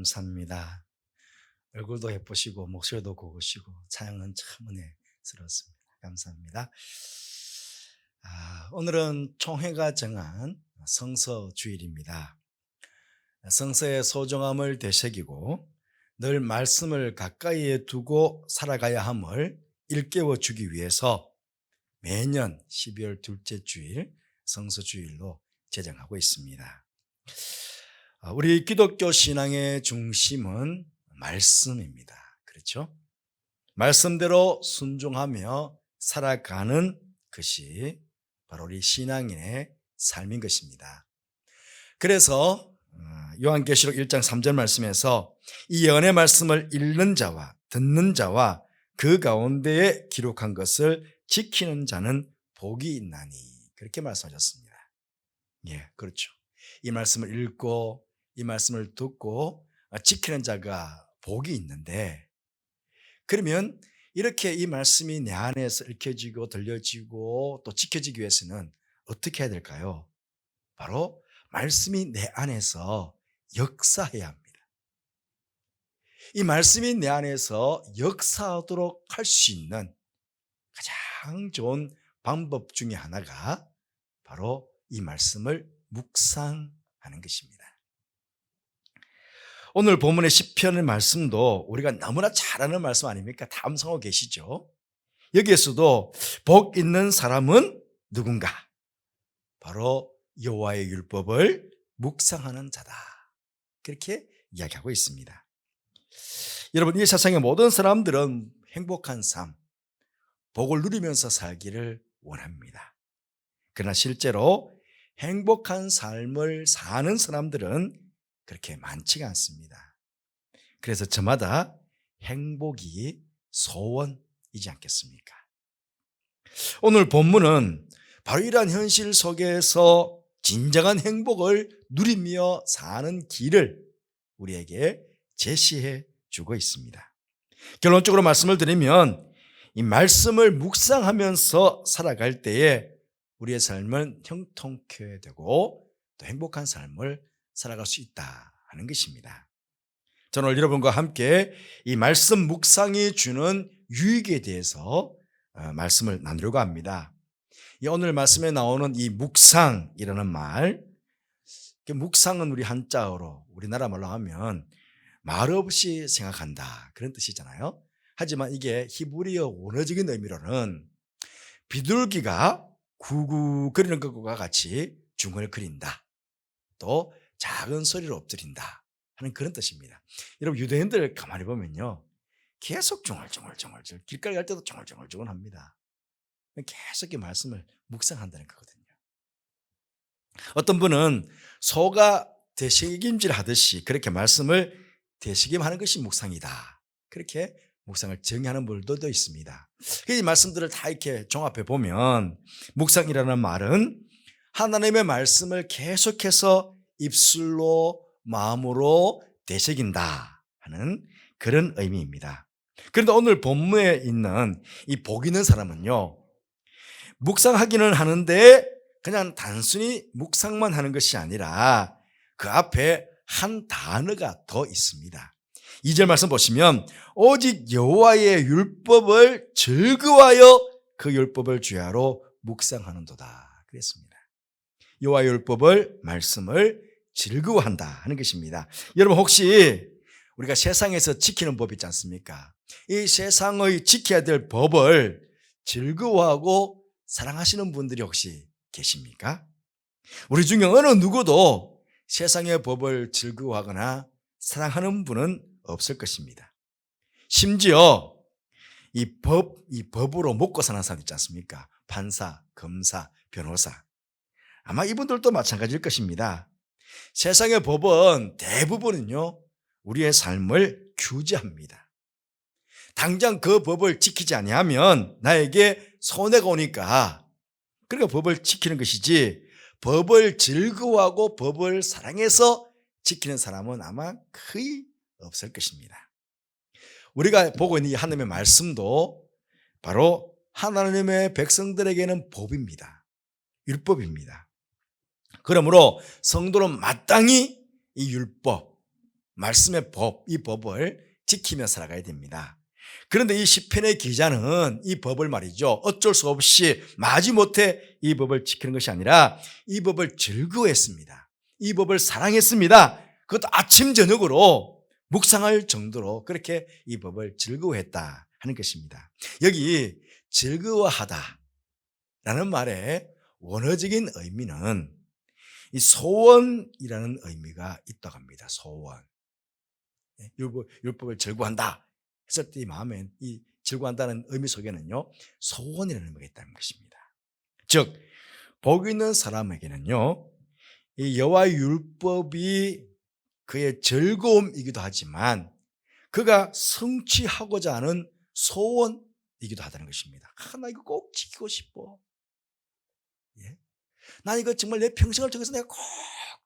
감사합니다. 얼굴도 예쁘시고 목소리도 고우시고 찬양은 참 은혜스럽습니다. 감사합니다. 아, 오늘은 총회가 정한 성서 주일입니다. 성서의 소중함을 되새기고 늘 말씀을 가까이에 두고 살아가야 함을 일깨워 주기 위해서 매년 12월 둘째 주일 성서 주일로 제정하고 있습니다. 아, 우리 기독교 신앙의 중심은 말씀입니다. 그렇죠? 말씀대로 순종하며 살아가는 것이 바로 우리 신앙인의 삶인 것입니다. 그래서 어, 요한계시록 1장 3절 말씀에서 이 연의 말씀을 읽는 자와 듣는 자와 그 가운데에 기록한 것을 지키는 자는 복이 있나니 그렇게 말씀하셨습니다. 예, 그렇죠. 이 말씀을 읽고 이 말씀을 듣고 지키는 자가 복이 있는데 그러면 이렇게 이 말씀이 내 안에서 읽혀지고 들려지고 또 지켜지기 위해서는 어떻게 해야 될까요? 바로 말씀이 내 안에서 역사해야 합니다. 이 말씀이 내 안에서 역사하도록 할 수 있는 가장 좋은 방법 중에 하나가 바로 이 말씀을 묵상하는 것입니다. 오늘 본문의 시편의 말씀도 우리가 너무나 잘 아는 말씀 아닙니까? 다 암송하고 계시죠? 여기에서도 복 있는 사람은 누군가? 바로 여호와의 율법을 묵상하는 자다. 그렇게 이야기하고 있습니다. 여러분, 이 세상의 모든 사람들은 행복한 삶, 복을 누리면서 살기를 원합니다. 그러나 실제로 행복한 삶을 사는 사람들은 그렇게 많지가 않습니다. 그래서 저마다 행복이 소원이지 않겠습니까? 오늘 본문은 바로 이러한 현실 속에서 진정한 행복을 누리며 사는 길을 우리에게 제시해 주고 있습니다. 결론적으로 말씀을 드리면 이 말씀을 묵상하면서 살아갈 때에 우리의 삶은 형통케 되고 또 행복한 삶을 살아갈 수 있다 하는 것입니다. 저는 오늘 여러분과 함께 이 말씀 묵상이 주는 유익에 대해서 어, 말씀을 나누려고 합니다. 이 오늘 말씀에 나오는 이 묵상이라는 말, 묵상은 우리 한자어로 우리나라 말로 하면 말 없이 생각한다 그런 뜻이잖아요. 하지만 이게 히브리어 원어적인 의미로는 비둘기가 구구거리는 것과 같이 중을 그린다. 또 작은 소리로 엎드린다 하는 그런 뜻입니다. 여러분 유대인들 가만히 보면요. 계속 중얼중얼중얼 길가에 갈 때도 중얼중얼중얼 합니다. 계속 이 말씀을 묵상한다는 거거든요. 어떤 분은 소가 대식임질 하듯이 그렇게 말씀을 대식임하는 것이 묵상이다. 그렇게 묵상을 정의하는 분들도 있습니다. 이 말씀들을 다 이렇게 종합해 보면 묵상이라는 말은 하나님의 말씀을 계속해서 입술로 마음으로 되새긴다 하는 그런 의미입니다. 그런데 오늘 본문에 있는 이복 있는 사람은요. 묵상하기는 하는데 그냥 단순히 묵상만 하는 것이 아니라 그 앞에 한 단어가 더 있습니다. 2절 말씀 보시면 오직 여호와의 율법을 즐거워하여 그 율법을 주야로 묵상하는도다 그랬습니다. 여호와의 율법을 말씀을 즐거워한다 하는 것입니다. 여러분 혹시 우리가 세상에서 지키는 법 있지 않습니까? 이 세상의 지켜야 될 법을 즐거워하고 사랑하시는 분들이 혹시 계십니까? 우리 중에 어느 누구도 세상의 법을 즐거워하거나 사랑하는 분은 없을 것입니다. 심지어 이 법, 이 법으로 먹고 사는 사람 있지 않습니까? 판사, 검사, 변호사. 아마 이분들도 마찬가지일 것입니다. 세상의 법은 대부분은요, 우리의 삶을 규제합니다. 당장 그 법을 지키지 아니하면 나에게 손해가 오니까 그러니까 법을 지키는 것이지 법을 즐거워하고 법을 사랑해서 지키는 사람은 아마 거의 없을 것입니다. 우리가 보고 있는 이 하나님의 말씀도 바로 하나님의 백성들에게는 법입니다. 율법입니다. 그러므로 성도는 마땅히 이 율법, 말씀의 법, 이 법을 지키며 살아가야 됩니다. 그런데 이 시편의 기자는 이 법을 말이죠. 어쩔 수 없이 마지못해 이 법을 지키는 것이 아니라 이 법을 즐거워했습니다. 이 법을 사랑했습니다. 그것도 아침 저녁으로 묵상할 정도로 그렇게 이 법을 즐거워했다 하는 것입니다. 여기 즐거워하다 라는 말의 원어적인 의미는 이 소원이라는 의미가 있다고 합니다. 소원. 예, 율법, 율법을 즐거워한다 했을 때 이 마음에 이 즐거워한다는 의미 속에는요 소원이라는 의미가 있다는 것입니다. 즉 복 있는 사람에게는요 이 여호와 율법이 그의 즐거움이기도 하지만 그가 성취하고자 하는 소원이기도 하다는 것입니다. 아, 나 이거 꼭 지키고 싶어. 예? 나 이거 정말 내 평생을 통해서 내가 꼭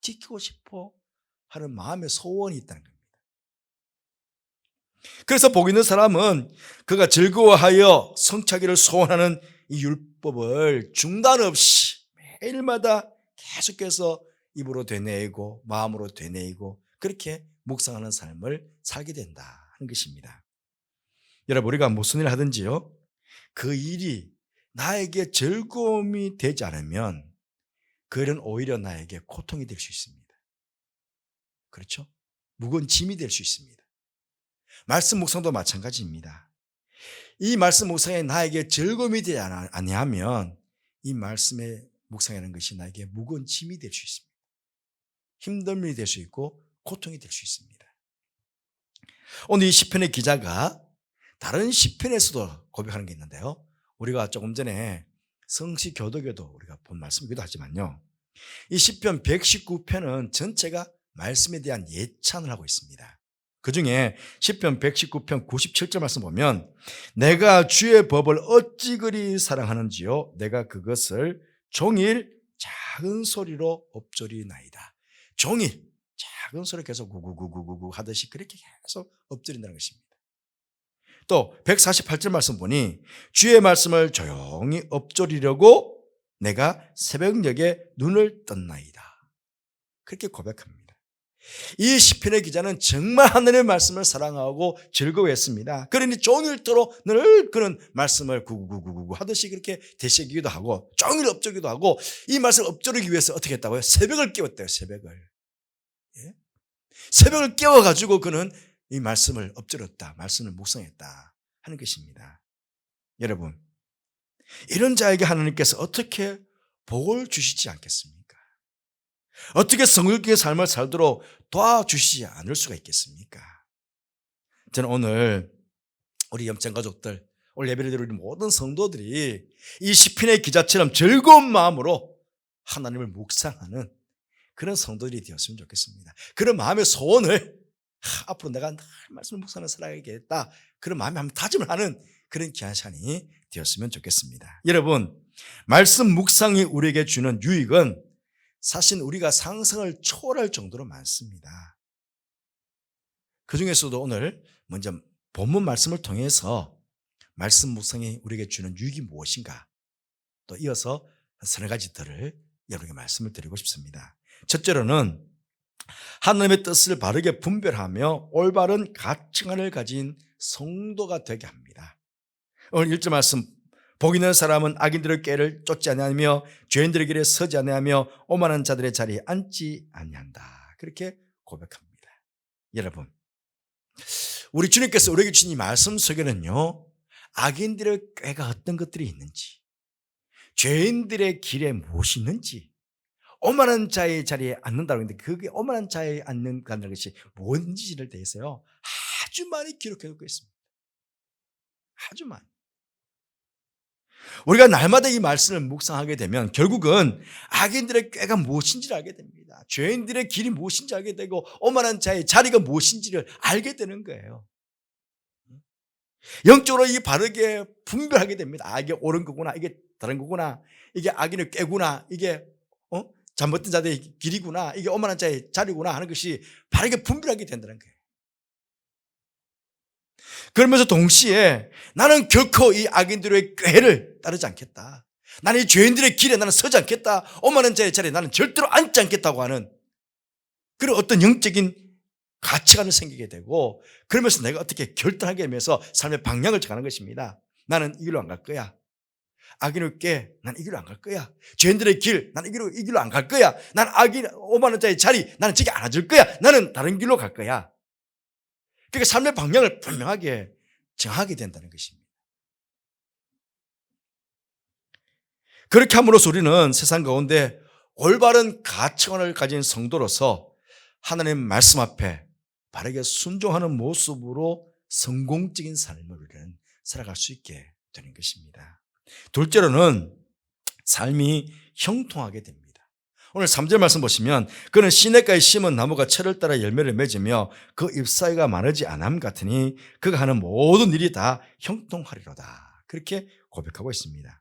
지키고 싶어 하는 마음의 소원이 있다는 겁니다. 그래서 복 있는 사람은 그가 즐거워하여 성취하기를 소원하는 이 율법을 중단 없이 매일마다 계속해서 입으로 되뇌이고 마음으로 되뇌이고 그렇게 묵상하는 삶을 살게 된다 하는 것입니다. 여러분 우리가 무슨 일을 하든지요 그 일이 나에게 즐거움이 되지 않으면 그 일은 오히려 나에게 고통이 될 수 있습니다. 그렇죠? 무거운 짐이 될 수 있습니다. 말씀 묵상도 마찬가지입니다. 이 말씀 묵상에 나에게 즐거움이 되지 아니하면 이 말씀의 묵상하는 것이 나에게 무거운 짐이 될 수 있습니다. 힘듦이 될 수 있고 고통이 될 수 있습니다. 오늘 이 시편의 기자가 다른 시편에서도 고백하는 게 있는데요. 우리가 조금 전에 성시 교도교도 우리가 본 말씀이기도 하지만요. 이 시편 119편은 전체가 말씀에 대한 예찬을 하고 있습니다. 그 중에 10편 119편 97절 말씀 보면 내가 주의 법을 어찌 그리 사랑하는지요 내가 그것을 종일 작은 소리로 엎조리나이다. 종일 작은 소리 계속 구구구구구 하듯이 그렇게 계속 엎드린다는 것입니다. 또 148절 말씀 보니 주의 말씀을 조용히 엎조리려고 내가 새벽녘에 눈을 떴나이다. 그렇게 고백합니다. 이 시편의 기자는 정말 하늘의 말씀을 사랑하고 즐거워했습니다. 그러니 종일토록 늘 그런 말씀을 구구구구구 하듯이 그렇게 되새기기도 하고 종일 엎조기도 하고 이 말씀을 엎조르기 위해서 어떻게 했다고요? 새벽을 깨웠대요. 새벽을. 예? 새벽을 깨워가지고 그는 이 말씀을 엎조렸다. 말씀을 묵상했다. 하는 것입니다. 여러분, 이런 자에게 하나님께서 어떻게 복을 주시지 않겠습니까? 어떻게 성결하게 삶을 살도록 도와주시지 않을 수가 있겠습니까? 저는 오늘 우리 염창 가족들, 오늘 예배를 드리는 모든 성도들이 이 시편의 기자처럼 즐거운 마음으로 하나님을 묵상하는 그런 성도들이 되었으면 좋겠습니다. 그런 마음의 소원을 하, 앞으로 내가 늘 말씀을 묵상하는 살아야겠다. 그런 마음에 한번 다짐을 하는 그런 귀한 시간이 되었으면 좋겠습니다. 여러분, 말씀 묵상이 우리에게 주는 유익은 사실 우리가 상상을 초월할 정도로 많습니다. 그 중에서도 오늘 먼저 본문 말씀을 통해서 말씀 묵상이 우리에게 주는 유익이 무엇인가 또 이어서 서너 가지들을 여러분에게 말씀을 드리고 싶습니다. 첫째로는 하나님의 뜻을 바르게 분별하며 올바른 가치관을 가진 성도가 되게 합니다. 오늘 1절 말씀 복 있는 사람은 악인들의 꾀를 쫓지 아니하며 죄인들의 길에 서지 아니하며 오만한 자들의 자리에 앉지 아니한다. 그렇게 고백합니다. 여러분, 우리 주님께서 우리에게 주신 이 말씀 속에는요, 악인들의 꾀가 어떤 것들이 있는지, 죄인들의 길에 무엇이 있는지, 오만한 자의 자리에 앉는다고 했는데 그게 오만한 자에 앉는다는 것이 뭔지를 대해서요, 아주 많이 기록해 놓고 있습니다. 아주 많이. 우리가 날마다 이 말씀을 묵상하게 되면 결국은 악인들의 꾀가 무엇인지를 알게 됩니다. 죄인들의 길이 무엇인지 알게 되고 오만한 자의 자리가 무엇인지를 알게 되는 거예요. 영적으로 이 바르게 분별하게 됩니다. 아, 이게 옳은 거구나. 이게 다른 거구나. 이게 악인의 꾀구나. 이게 어? 잘못된 자들의 길이구나. 이게 오만한 자의 자리구나 하는 것이 바르게 분별하게 된다는 거예요. 그러면서 동시에 나는 결코 이 악인들의 꾀를 따르지 않겠다. 나는 이 죄인들의 길에 나는 서지 않겠다. 오만한 자의 자리에 나는 절대로 앉지 않겠다고 하는 그런 어떤 영적인 가치관을 생기게 되고 그러면서 내가 어떻게 결단하게 되면서 삶의 방향을 정하는 것입니다. 나는 이 길로 안 갈 거야. 악인에게 난이 길로 안 갈 거야. 죄인들의 길, 나는 이 길로, 이 길로 안 갈 거야. 난 악인 5만 원짜리 자리, 나는 저기 안 앉을 거야. 나는 다른 길로 갈 거야. 그러니까 삶의 방향을 분명하게 정하게 된다는 것입니다. 그렇게 함으로써 우리는 세상 가운데 올바른 가치관을 가진 성도로서 하나님 말씀 앞에 바르게 순종하는 모습으로 성공적인 삶을 우리는 살아갈 수 있게 되는 것입니다. 둘째로는 삶이 형통하게 됩니다. 오늘 3절 말씀 보시면 그는 시냇가에 심은 나무가 철을 따라 열매를 맺으며 그 잎사이가 마르지 않음 같으니 그가 하는 모든 일이 다 형통하리로다. 그렇게 고백하고 있습니다.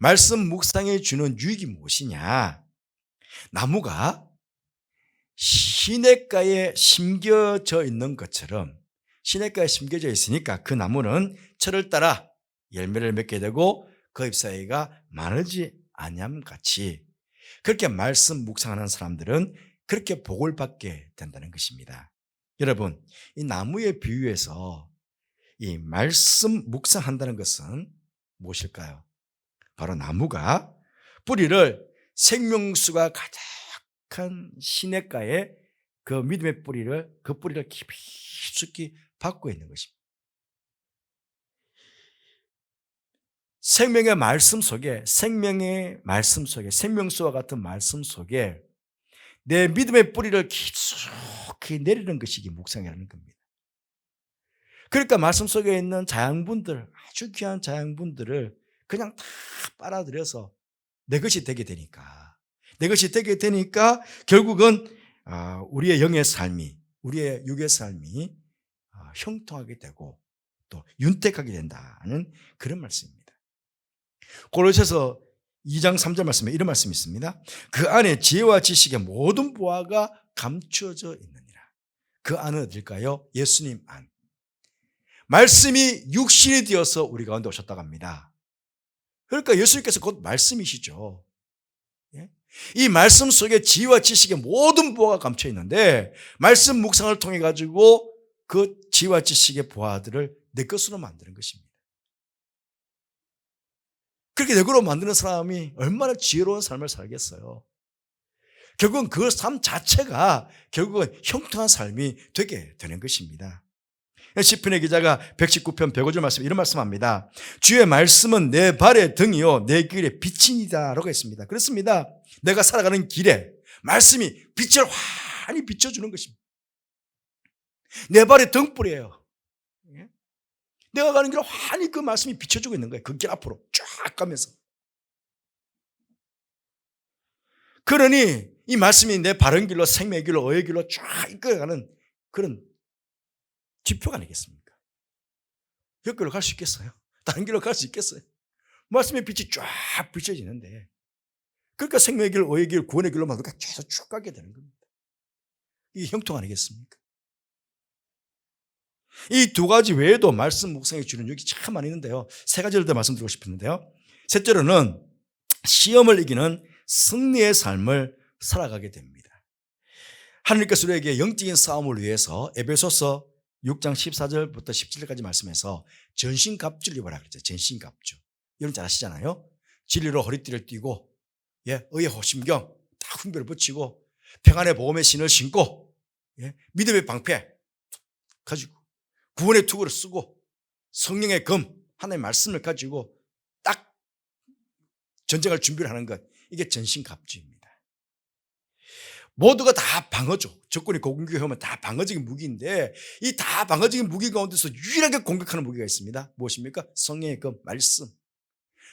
말씀 묵상에 주는 유익이 무엇이냐? 나무가 시냇가에 심겨져 있는 것처럼 시냇가에 심겨져 있으니까 그 나무는 철을 따라 열매를 맺게 되고 그 잎사이가 마르지 않ям 같이 그렇게 말씀 묵상하는 사람들은 그렇게 복을 받게 된다는 것입니다. 여러분, 이 나무의 비유에서 이 말씀 묵상한다는 것은 무엇일까요? 바로 나무가 뿌리를 생명수가 가득한 시냇가에 그 믿음의 뿌리를 그 뿌리를 깊숙이 받고 있는 것입니다. 생명의 말씀 속에 생명의 말씀 속에 생명수와 같은 말씀 속에 내 믿음의 뿌리를 깊숙이 내리는 것이 묵상이라는 겁니다. 그러니까 말씀 속에 있는 자양분들 아주 귀한 자양분들을 그냥 다 빨아들여서 내 것이 되게 되니까 내 것이 되게 되니까 결국은 아, 우리의 영의 삶이 우리의 육의 삶이 아, 형통하게 되고 또 윤택하게 된다는 그런 말씀입니다. 고로새서 2장 3절 말씀에 이런 말씀이 있습니다. 그 안에 지혜와 지식의 모든 보화가 감추어져 있느니라. 그 안은 어딜까요? 예수님 안. 말씀이 육신이 되어서 우리 가운데 오셨다고 합니다. 그러니까 예수님께서 곧 말씀이시죠. 예? 이 말씀 속에 지혜와 지식의 모든 보화가 감춰 있는데 말씀 묵상을 통해 가지고 그 지혜와 지식의 보화들을 내 것으로 만드는 것입니다. 그렇게 내거로 만드는 사람이 얼마나 지혜로운 삶을 살겠어요. 결국은 그 삶 자체가 결국은 형통한 삶이 되게 되는 것입니다. 시편의 기자가 119편 105절 말씀 이런 말씀합니다. 주의 말씀은 내 발의 등이요 내 길의 빛이니다라고 했습니다. 그렇습니다. 내가 살아가는 길에 말씀이 빛을 환히 비춰주는 것입니다. 내 발의 등불이에요. 내가 가는 길을 환히 그 말씀이 비춰주고 있는 거예요. 그 길 앞으로 쫙 가면서. 그러니 이 말씀이 내 바른 길로 생명의 길로 의의 길로 쫙 이끌어가는 그런 지표가 아니겠습니까? 그 길로 갈 수 있겠어요? 다른 길로 갈 수 있겠어요? 말씀의 빛이 쫙 비춰지는데 그러니까 생명의 길, 의의 길, 구원의 길로만 계속 쭉 가게 되는 겁니다. 이게 형통 아니겠습니까? 이 두 가지 외에도 말씀 묵상에 주는 여기 참 많이 있는데요. 세 가지를 더 말씀드리고 싶었는데요. 셋째로는 시험을 이기는 승리의 삶을 살아가게 됩니다. 하나님께서 우리에게 영적인 싸움을 위해서 에베소서 6장 14절부터 17절까지 말씀해서 전신갑주를 입어라 그랬죠. 전신갑주. 여러분 잘 아시잖아요. 진리로 허리띠를 띠고 예, 의의 호심경 딱 훈배를 붙이고 평안의 보험의 신을 신고 예, 믿음의 방패 가지고 구원의 투구를 쓰고 성령의 금 하나님의 말씀을 가지고 딱 전쟁할 준비를 하는 것 이게 전신갑주입니다. 모두가 다 방어죠. 적군이 공격하면 다 방어적인 무기인데 이 다 방어적인 무기 가운데서 유일하게 공격하는 무기가 있습니다. 무엇입니까? 성령의 그 말씀.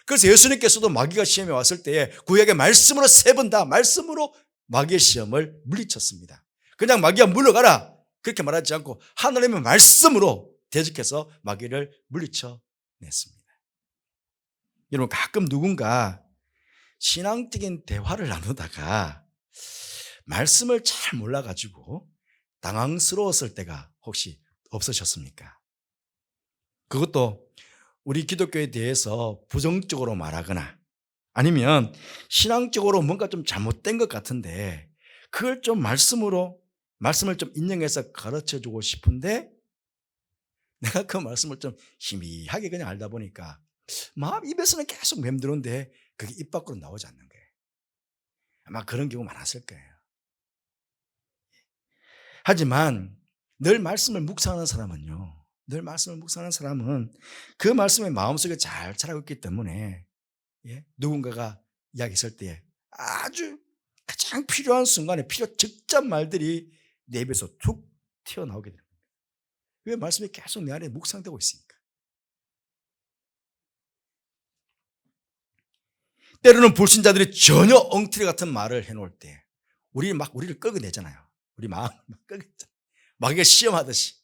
그래서 예수님께서도 마귀가 시험에 왔을 때에 구약의 말씀으로 세 번 다 말씀으로 마귀의 시험을 물리쳤습니다. 그냥 마귀야 물러가라 그렇게 말하지 않고 하나님의 말씀으로 대적해서 마귀를 물리쳐 냈습니다. 여러분 가끔 누군가 신앙적인 대화를 나누다가 말씀을 잘 몰라가지고 당황스러웠을 때가 혹시 없으셨습니까? 그것도 우리 기독교에 대해서 부정적으로 말하거나 아니면 신앙적으로 뭔가 좀 잘못된 것 같은데 그걸 좀 말씀으로 말씀을 좀 인용해서 가르쳐 주고 싶은데 내가 그 말씀을 좀 희미하게 그냥 알다 보니까 마음 입에서는 계속 맴드는데 그게 입 밖으로 나오지 않는 거예요. 아마 그런 경우 많았을 거예요. 하지만 늘 말씀을 묵상하는 사람은요. 늘 말씀을 묵상하는 사람은 그 말씀의 마음속에 잘 자라고 있기 때문에 예? 누군가가 이야기했을 때 아주 가장 필요한 순간에 필요 직접 말들이 내 입에서 툭 튀어나오게 됩니다. 왜 말씀이 계속 내 안에 묵상되고 있으니까. 때로는 불신자들이 전혀 엉터리 같은 말을 해놓을 때 우리 막 우리를 끌어내잖아요. 우리 마음 막. 막 이게 시험하듯이.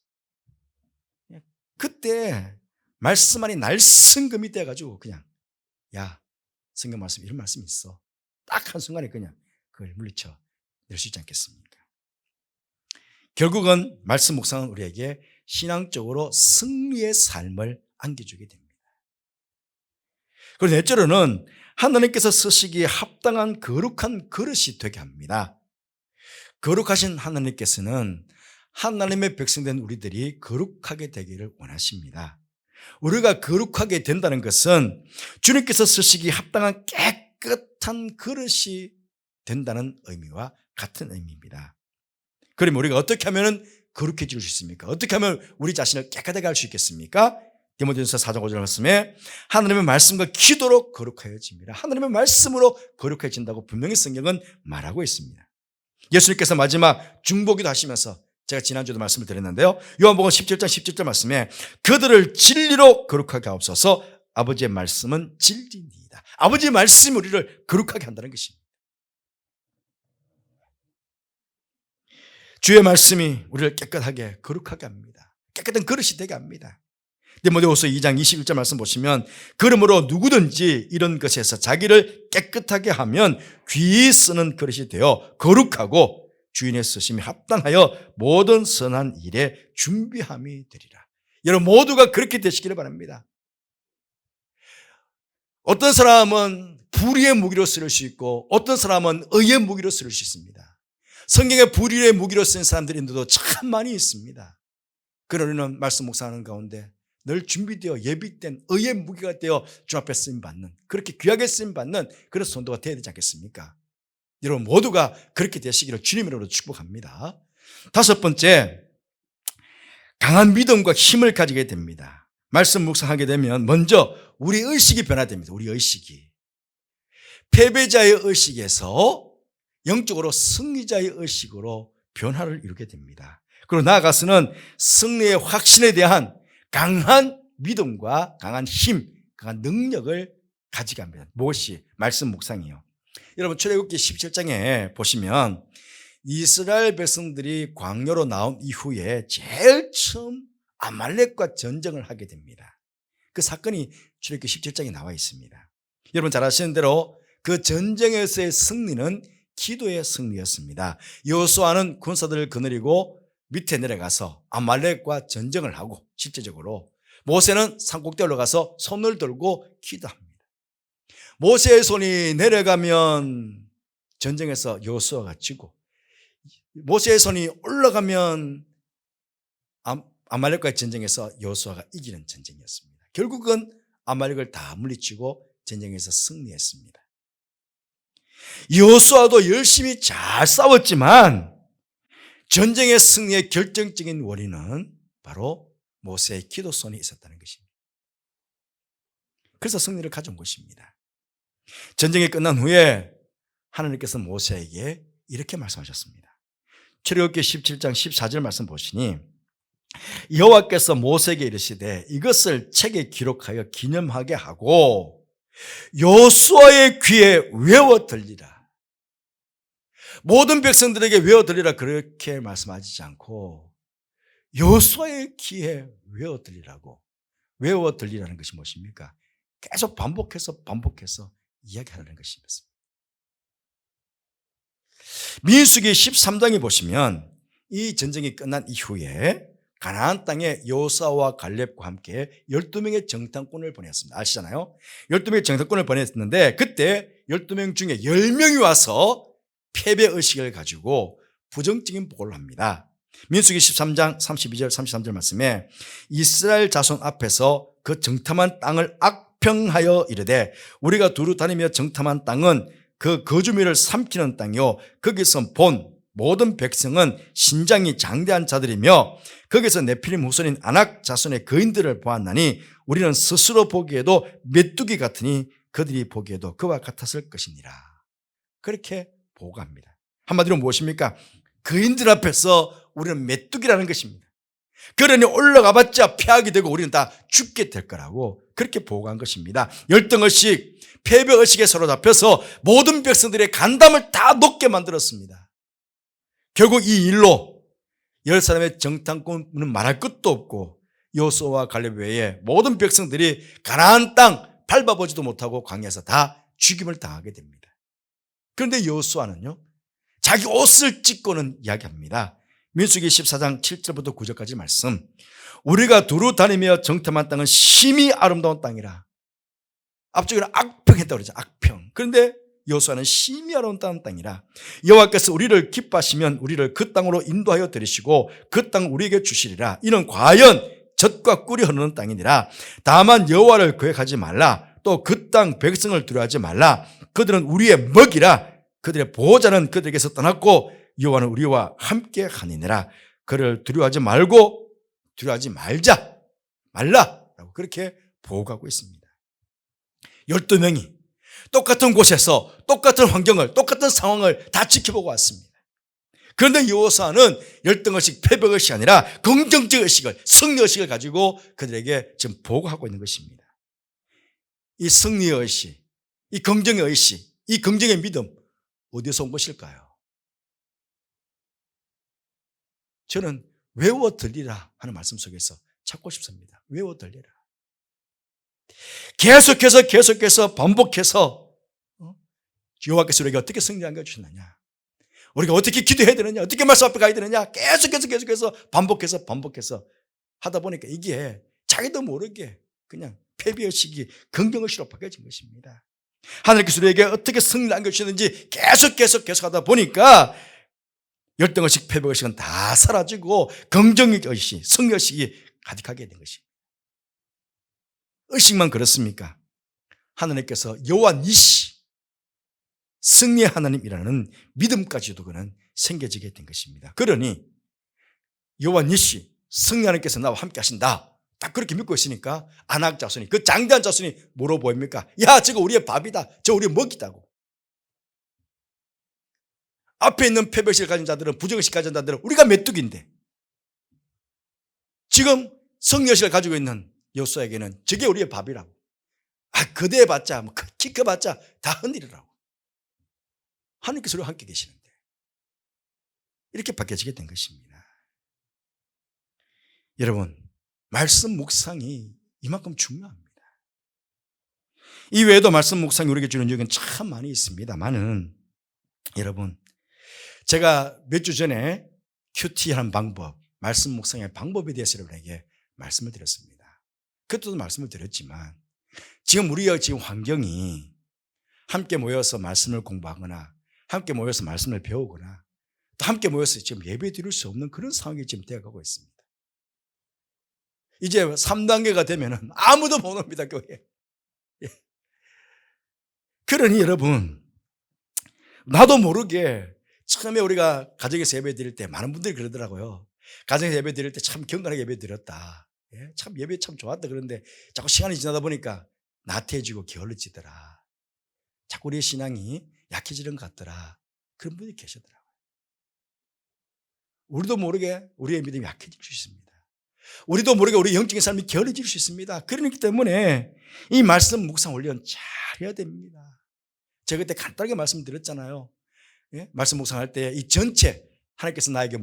그때 말씀 안이 날성금이 돼가지고 그냥 야 성경 말씀 이런 말씀이 있어. 딱 한 순간에 그냥 그걸 물리쳐 낼 수 있지 않겠습니까? 결국은 말씀 묵상은 우리에게 신앙적으로 승리의 삶을 안겨주게 됩니다. 그리고 넷째로는 하나님께서 쓰시기에 합당한 거룩한 그릇이 되게 합니다. 거룩하신 하나님께서는 하나님의 백성된 우리들이 거룩하게 되기를 원하십니다. 우리가 거룩하게 된다는 것은 주님께서 쓰시기 합당한 깨끗한 그릇이 된다는 의미와 같은 의미입니다. 그럼 우리가 어떻게 하면 거룩해질 수 있습니까? 어떻게 하면 우리 자신을 깨끗하게 할 수 있겠습니까? 디모데전서 4장 5절 말씀에 하나님의 말씀과 기도로 거룩하여집니다. 하나님의 말씀으로 거룩해진다고 분명히 성경은 말하고 있습니다. 예수님께서 마지막 중보기도 하시면서 제가 지난주에도 말씀을 드렸는데요. 요한복음 17장 17절 말씀에 그들을 진리로 거룩하게 하옵소서 아버지의 말씀은 진리입니다. 아버지의 말씀이 우리를 거룩하게 한다는 것입니다. 주의 말씀이 우리를 깨끗하게 거룩하게 합니다. 깨끗한 그릇이 되게 합니다. 디모데후서 2장 21절 말씀 보시면 그러므로 누구든지 이런 것에서 자기를 깨끗하게 하면 귀히 쓰는 그릇이 되어 거룩하고 주인의 쓰심이 합당하여 모든 선한 일에 준비함이 되리라. 여러분 모두가 그렇게 되시기를 바랍니다. 어떤 사람은 불의의 무기로 쓸수 있고 어떤 사람은 의의 무기로 쓸수 있습니다. 성경에 불의의 무기로 쓴 사람들인데도 참 많이 있습니다. 그러는 말씀 묵상하는 가운데 늘 준비되어 예비된 의의 무기가 되어 주 앞에 쓰임 받는 그렇게 귀하게 쓰임 받는 그런 성도가 되어야 되지 않겠습니까? 여러분 모두가 그렇게 되시기를 주님으로 축복합니다. 다섯 번째 강한 믿음과 힘을 가지게 됩니다. 말씀 묵상하게 되면 먼저 우리 의식이 변화됩니다. 우리 의식이 패배자의 의식에서 영적으로 승리자의 의식으로 변화를 이루게 됩니다. 그리고 나아가서는 승리의 확신에 대한 강한 믿음과 강한 힘, 강한 능력을 가지게 합니다. 무엇이? 말씀 묵상이요. 여러분 출애굽기 17장에 보시면 이스라엘 백성들이 광야로 나온 이후에 제일 처음 아말렉과 전쟁을 하게 됩니다. 그 사건이 출애굽기 17장에 나와 있습니다. 여러분 잘 아시는 대로 그 전쟁에서의 승리는 기도의 승리였습니다. 여호수아는 군사들을 거느리고 밑에 내려가서 아말렉과 전쟁을 하고 실제적으로 모세는 산꼭대기 올라가서 손을 들고 기도합니다. 모세의 손이 내려가면 전쟁에서 여호수아가 지고 모세의 손이 올라가면 아말렉과의 전쟁에서 여호수아가 이기는 전쟁이었습니다. 결국은 아말렉을 다 물리치고 전쟁에서 승리했습니다. 여호수아도 열심히 잘 싸웠지만 전쟁의 승리의 결정적인 원인은 바로 모세의 기도손이 있었다는 것입니다. 그래서 승리를 가져온 것입니다. 전쟁이 끝난 후에 하나님께서 모세에게 이렇게 말씀하셨습니다. 출애굽기 17장 14절 말씀 보시니 여호와께서 모세에게 이르시되 이것을 책에 기록하여 기념하게 하고 요수아의 귀에 외워 들리라. 모든 백성들에게 외워 들리라 그렇게 말씀하지 않고 요수아의 귀에 외워 들리라고 외워 들리라는 것이 무엇입니까? 계속 반복해서 반복해서 이야기하는 것입니다. 민수기 13장에 보시면 이 전쟁이 끝난 이후에 가나안 땅에 요사와 갈렙과 함께 12명의 정탐꾼을 보냈습니다. 아시잖아요? 12명의 정탐꾼을 보냈는데 그때 12명 중에 10명이 와서 패배 의식을 가지고 부정적인 보고를 합니다. 민수기 13장 32절 33절 말씀에 이스라엘 자손 앞에서 그 정탐한 땅을 악평하여 이르되 우리가 두루 다니며 정탐한 땅은 그 거주민을 삼키는 땅이요 거기서 본 모든 백성은 신장이 장대한 자들이며 거기서 네피림 후손인 아낙 자손의 거인들을 보았나니 우리는 스스로 보기에도 메뚜기 같으니 그들이 보기에도 그와 같았을 것이니라. 그렇게 보고합니다. 한마디로 무엇입니까? 거인들 앞에서 우리는 메뚜기라는 것입니다. 그러니 올라가봤자 폐하게 되고 우리는 다 죽게 될 거라고 그렇게 보고한 것입니다. 열등의식, 패배의식에 사로잡혀서 모든 백성들의 간담을 다 높게 만들었습니다. 결국 이 일로 열 사람의 정탐꾼은 말할 것도 없고 요소와 갈렙 외에 모든 백성들이 가나안 땅 밟아보지도 못하고 광야에서 다 죽임을 당하게 됩니다. 그런데 요수아는요 자기 옷을 찢고는 이야기합니다. 민수기 14장 7절부터 9절까지 말씀. 우리가 두루 다니며 정탐한 땅은 심히 아름다운 땅이라. 앞쪽에는 악평했다고 그러죠. 악평. 그런데 여수아는 심히 아름다운 땅이라. 여호와께서 우리를 기뻐하시면 우리를 그 땅으로 인도하여 들이시고 그땅 우리에게 주시리라. 이는 과연 젖과 꿀이 흐르는 땅이니라. 다만 여호와를 거역하지 말라. 또 그 땅 백성을 두려워하지 말라. 그들은 우리의 먹이라. 그들의 보호자는 그들에게서 떠났고 여호와는 우리와 함께 하니라. 그를 두려워하지 말고 두려워하지 말자. 말라라고 그렇게 보호하고 있습니다. 12명이 똑같은 곳에서 똑같은 환경을 똑같은 상황을 다 지켜보고 왔습니다. 그런데 여호사는 열등 의식, 패배 의식이 아니라 긍정적 의식을, 승리 의식을 가지고 그들에게 지금 보고하고 있는 것입니다. 이 승리의 의식, 이 긍정의 의식, 이 긍정의 믿음 어디서 온 것일까요? 저는 외워 들리라 하는 말씀 속에서 찾고 싶습니다. 외워 들리라. 계속해서 계속해서 반복해서 어? 여호와께서 우리에게 어떻게 승리한 주셨느냐? 우리가 어떻게 기도해야 되느냐? 어떻게 말씀 앞에 가야 되느냐? 계속해서 계속해서 반복해서 반복해서 하다 보니까 이게 자기도 모르게 그냥 패배의식이 긍정의식으로 바뀌어진 것입니다. 하나님께서 우리에게 어떻게 승리를 안겨주셨는지 계속 계속 계속 하다 보니까 열등의식, 패배의식은 다 사라지고 긍정의식, 승리의식이 가득하게 된 것입니다 의식만 그렇습니까? 하나님께서 여호와 니시 승리의 하나님이라는 믿음까지도 그는 생겨지게 된 것입니다. 그러니 여호와 니시 승리 하나님께서 나와 함께 하신다. 딱 그렇게 믿고 있으니까 안악 자손이 그 장대한 자손이 뭐로 보입니까? 야 저거 우리의 밥이다. 저 우리의 먹이다고. 앞에 있는 패배의식을 가진 자들은 부정의식 가진 자들은 우리가 메뚜기인데 지금 성녀의식을 가지고 있는 여수에게는 저게 우리의 밥이라고. 아, 그대 봤자, 뭐, 키 커봤자 다 흔들리라고. 하나님께서 우리와 함께 계시는데. 이렇게 바뀌어지게 된 것입니다. 여러분, 말씀 묵상이 이만큼 중요합니다. 이 외에도 말씀 묵상이 우리에게 주는 유익은 참 많이 있습니다만은, 여러분, 제가 몇 주 전에 큐티하는 방법, 말씀 묵상의 방법에 대해서 여러분에게 말씀을 드렸습니다. 그때도 말씀을 드렸지만 지금 우리의 지금 환경이 함께 모여서 말씀을 공부하거나 함께 모여서 말씀을 배우거나 또 함께 모여서 지금 예배 드릴 수 없는 그런 상황이 지금 되어가고 있습니다. 이제 3단계가 되면 아무도 못 옵니다, 교회. 예. 그러니 여러분, 나도 모르게 처음에 우리가 가정에서 예배 드릴 때 많은 분들이 그러더라고요. 가정에서 예배 드릴 때 참 경건하게 예배 드렸다. 예? 참 예배 참 좋았다 그런데 자꾸 시간이 지나다 보니까 나태해지고 게을러지더라. 자꾸 우리의 신앙이 약해지는 것 같더라. 그런 분이 계시더라고요. 우리도 모르게 우리의 믿음이 약해질 수 있습니다. 우리도 모르게 우리 영적인 삶이 게을러질 수 있습니다. 그렇기 때문에 이 말씀 묵상 훈련 잘 해야 됩니다. 제가 그때 간단하게 말씀드렸잖아요. 예? 말씀 묵상할 때 이 전체 하나님께서 나에게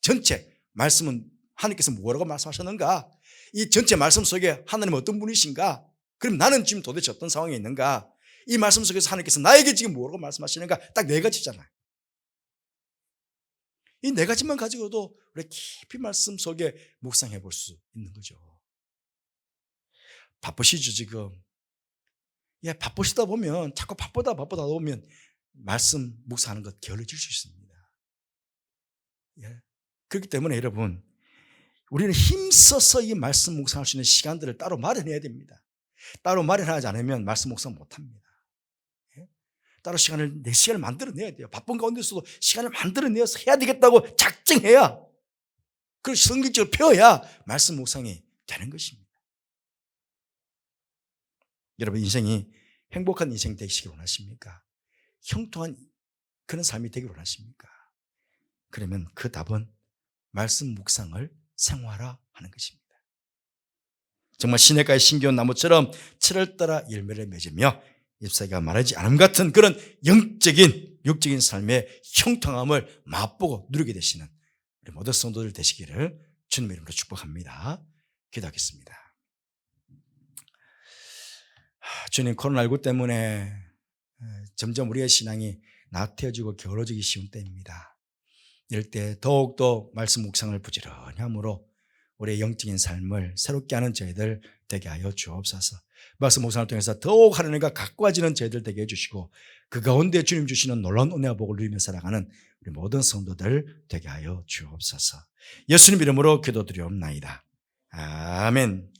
전체 말씀은 하나님께서 뭐라고 말씀하셨는가? 이 전체 말씀 속에 하나님 어떤 분이신가? 그럼 나는 지금 도대체 어떤 상황에 있는가? 이 말씀 속에서 하나님께서 나에게 지금 뭐라고 말씀하시는가? 딱 네 가지잖아요. 이 네 가지만 가지고도 우리 깊이 말씀 속에 묵상해 볼 수 있는 거죠. 바쁘시죠, 지금? 예, 바쁘시다 보면, 자꾸 바쁘다 바쁘다 보면, 말씀 묵상하는 것 게을러질 수 있습니다. 예. 그렇기 때문에 여러분, 우리는 힘써서 이 말씀 묵상할 수 있는 시간들을 따로 마련해야 됩니다. 따로 마련하지 않으면 말씀 묵상 못 합니다. 예? 따로 시간을, 내 시간을 만들어내야 돼요. 바쁜 가운데서도 시간을 만들어내서 해야 되겠다고 작정해야, 그걸 성질적으로 펴야 말씀 묵상이 되는 것입니다. 여러분, 인생이 행복한 인생 되시길 원하십니까? 형통한 그런 삶이 되길 원하십니까? 그러면 그 답은 말씀 묵상을 생활화하는 것입니다. 정말 시내가의 신기한 나무처럼 철을 따라 열매를 맺으며 잎사귀가 마르지 않음 같은 그런 영적인 육적인 삶의 형통함을 맛보고 누리게 되시는 우리 모든 성도들 되시기를 주님의 이름으로 축복합니다. 기도하겠습니다. 하, 주님 코로나19 때문에 에, 점점 우리의 신앙이 나태해지고 게으러지기 쉬운 때입니다. 이럴 때 더욱더 말씀 묵상을 부지런히 함으로 우리의 영적인 삶을 새롭게 하는 저희들 되게 하여 주옵소서. 말씀 묵상을 통해서 더욱 하나님과 가까워지는 저희들 되게 해주시고 그 가운데 주님 주시는 놀라운 은혜와 복을 누리며 살아가는 우리 모든 성도들 되게 하여 주옵소서. 예수님 이름으로 기도드리옵나이다. 아멘.